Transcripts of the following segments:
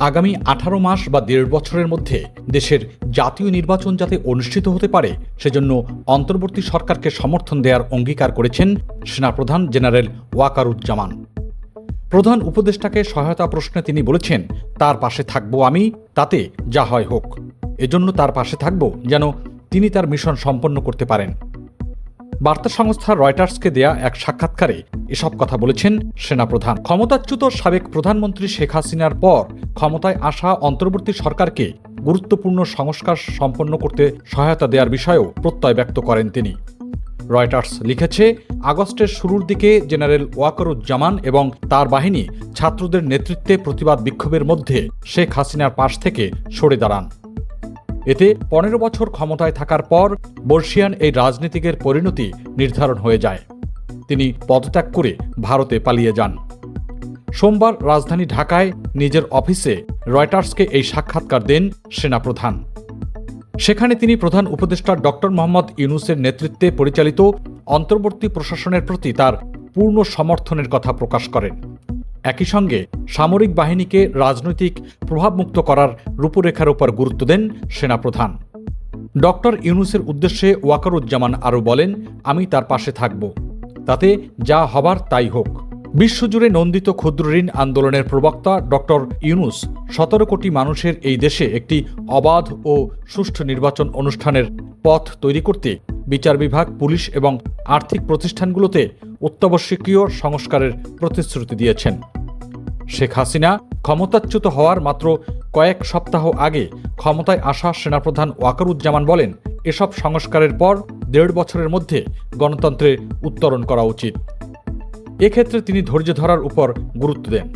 আগামী আঠারো মাস বা দেড় বছরের মধ্যে দেশের জাতীয় নির্বাচন যাতে অনুষ্ঠিত হতে পারে, সেজন্য অন্তর্বর্তী সরকারকে সমর্থন দেওয়ার অঙ্গীকার করেছেন সেনাপ্রধান জেনারেল ওয়াকারুজ্জামান। প্রধান উপদেষ্টাকে সহায়তা প্রশ্নে তিনি বলেছেন, তার পাশে থাকব আমি, তাতে যা হয় হোক। এজন্য তার পাশে থাকব যেন তিনি তার মিশন সম্পন্ন করতে পারেন। বার্তা সংস্থা রয়টার্সকে দেয়া এক সাক্ষাৎকারে এসব কথা বলেছেন সেনাপ্রধান। ক্ষমতাচ্যুত সাবেক প্রধানমন্ত্রী শেখ হাসিনার পর ক্ষমতায় আসা অন্তর্বর্তী সরকারকে গুরুত্বপূর্ণ সংস্কার সম্পন্ন করতে সহায়তা দেওয়ার বিষয়েও প্রত্যয় ব্যক্ত করেন তিনি। রয়টার্স লিখেছে, আগস্টের শুরুর দিকে জেনারেল ওয়াকরুজ্জামান এবং তার বাহিনী ছাত্রদের নেতৃত্বে প্রতিবাদ বিক্ষোভের মধ্যে শেখ হাসিনার পাশ থেকে সরে দাঁড়ান। এতে পনেরো বছর ক্ষমতায় থাকার পর বর্ষিয়ান এই রাজনীতিকের পরিণতি নির্ধারণ হয়ে যায়। তিনি পদত্যাগ করে ভারতে পালিয়ে যান। সোমবার রাজধানী ঢাকায় নিজের অফিসে রয়টার্সকে এই সাক্ষাৎকার দেন সেনাপ্রধান। সেখানে তিনি প্রধান উপদেষ্টা ডক্টর মোহাম্মদ ইউনুসের নেতৃত্বে পরিচালিত অন্তর্বর্তী প্রশাসনের প্রতি তার পূর্ণ সমর্থনের কথা প্রকাশ করেন। একই সঙ্গে সামরিক বাহিনীকে রাজনৈতিক প্রভাবমুক্ত করার রূপরেখার উপর গুরুত্ব দেন সেনাপ্রধান। ডক্টর ইউনুসের উদ্দেশ্যে ওয়াকারুজ্জামান আরও বলেন, আমি তার পাশে থাকব। তাতে যা হবার তাই হোক। বিশ্বজুড়ে নন্দিত ক্ষুদ্র ঋণ আন্দোলনের প্রবক্তা ডক্টর ইউনুস সতেরো কোটি মানুষের এই দেশে একটি অবাধ ও সুষ্ঠু নির্বাচন অনুষ্ঠানের পথ তৈরি করতে বিচার বিভাগ, পুলিশ এবং আর্থিক প্রতিষ্ঠানগুলোতে অত্যাবশ্যকীয় সংস্কারের প্রতিশ্রুতি দিয়েছেন। শেখ হাসিনা ক্ষমতাচ্যুত হওয়ার মাত্র কয়েক সপ্তাহ আগে ক্ষমতায় আসা সেনাপ্রধান ওয়াকারুজ্জামান বলেন, এসব সংস্কারের পর দেড় বছরের মধ্যে গণতন্ত্রের উত্তরণ করা উচিত। এক্ষেত্রে তিনি ধৈর্য ধরার উপর গুরুত্ব দেন।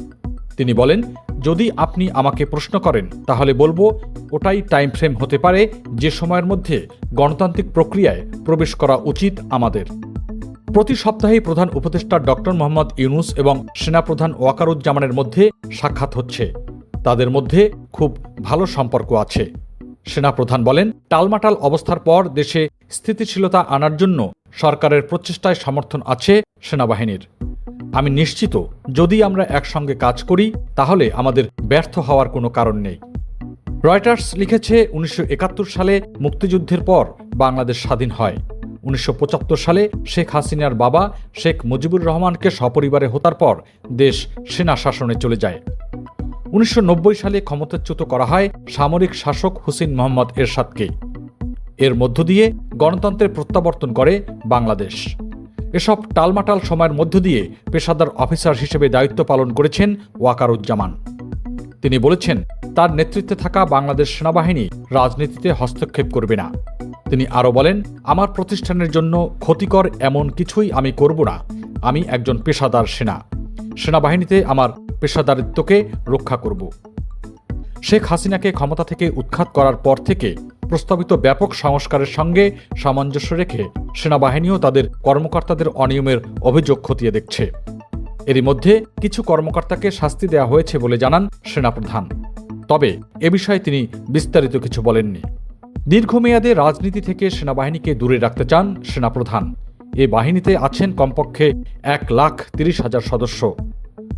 তিনি বলেন যদি আপনি আমাকে প্রশ্ন করেন, তাহলে বলব, ওটাই টাইম ফ্রেম হতে পারে যে সময়ের মধ্যে গণতান্ত্রিক প্রক্রিয়ায় প্রবেশ করা উচিত আমাদের। প্রতি সপ্তাহেই প্রধান উপদেষ্টা ডক্টর মোহাম্মদ ইউনুস এবং সেনাপ্রধান ওয়াকারুজ্জামানের মধ্যে সাক্ষাৎ হচ্ছে। তাদের মধ্যে খুব ভালো সম্পর্ক আছে। সেনাপ্রধান বলেন, টালমাটাল অবস্থার পর দেশে স্থিতিশীলতা আনার জন্য সরকারের প্রচেষ্টায় সমর্থন আছে সেনাবাহিনীর। আমি নিশ্চিত, যদি আমরা একসঙ্গে কাজ করি, তাহলে আমাদের ব্যর্থ হওয়ার কোনো কারণ নেই। রয়টার্স লিখেছে উনিশশো একাত্তর সালে মুক্তিযুদ্ধের পর বাংলাদেশ স্বাধীন হয়। উনিশশো পঁচাত্তর সালে শেখ হাসিনার বাবা শেখ মুজিবুর রহমানকে সপরিবারে হতার পর দেশ সেনা শাসনে চলে যায়। উনিশশো নব্বই সালে ক্ষমতাচ্যুত করা হয় সামরিক শাসক হুসেন মোহাম্মদ এরশাদকে। এর মধ্য দিয়ে গণতন্ত্রের প্রত্যাবর্তন করে বাংলাদেশ। এসব টালমাটাল সময়ের মধ্য দিয়ে পেশাদার অফিসার হিসেবে দায়িত্ব পালন করেছেন ওয়াকারুজ্জামান। তিনি বলেছেন, তার নেতৃত্বে থাকা বাংলাদেশ সেনাবাহিনী রাজনীতিতে হস্তক্ষেপ করবে না। তিনি আরও বলেন, আমার প্রতিষ্ঠানের জন্য ক্ষতিকর এমন কিছুই আমি করব না। আমি একজন পেশাদার সেনা। সেনাবাহিনীতে আমার পেশাদারিত্বকে রক্ষা করব। শেখ হাসিনাকে ক্ষমতা থেকে উৎখাত করার পর থেকে প্রস্তাবিত ব্যাপক সংস্কারের সঙ্গে সামঞ্জস্য রেখে সেনাবাহিনীও তাদের কর্মকর্তাদের অনিয়মের অভিযোগ খতিয়ে দেখছে। এরই মধ্যে কিছু কর্মকর্তাকে শাস্তি দেওয়া হয়েছে বলে জানান সেনাপ্রধান। তবে এ বিষয়ে তিনি বিস্তারিত কিছু বলেননি। দীর্ঘমেয়াদে রাজনীতি থেকে সেনাবাহিনীকে দূরে রাখতে চান সেনাপ্রধান। এ বাহিনীতে আছেন কমপক্ষে এক লাখ তিরিশ হাজার সদস্য।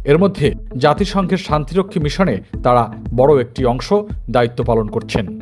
এর মধ্যে জাতিসংঘের শান্তিরক্ষী মিশনে তারা বড় একটি অংশ দায়িত্ব পালন করছেন।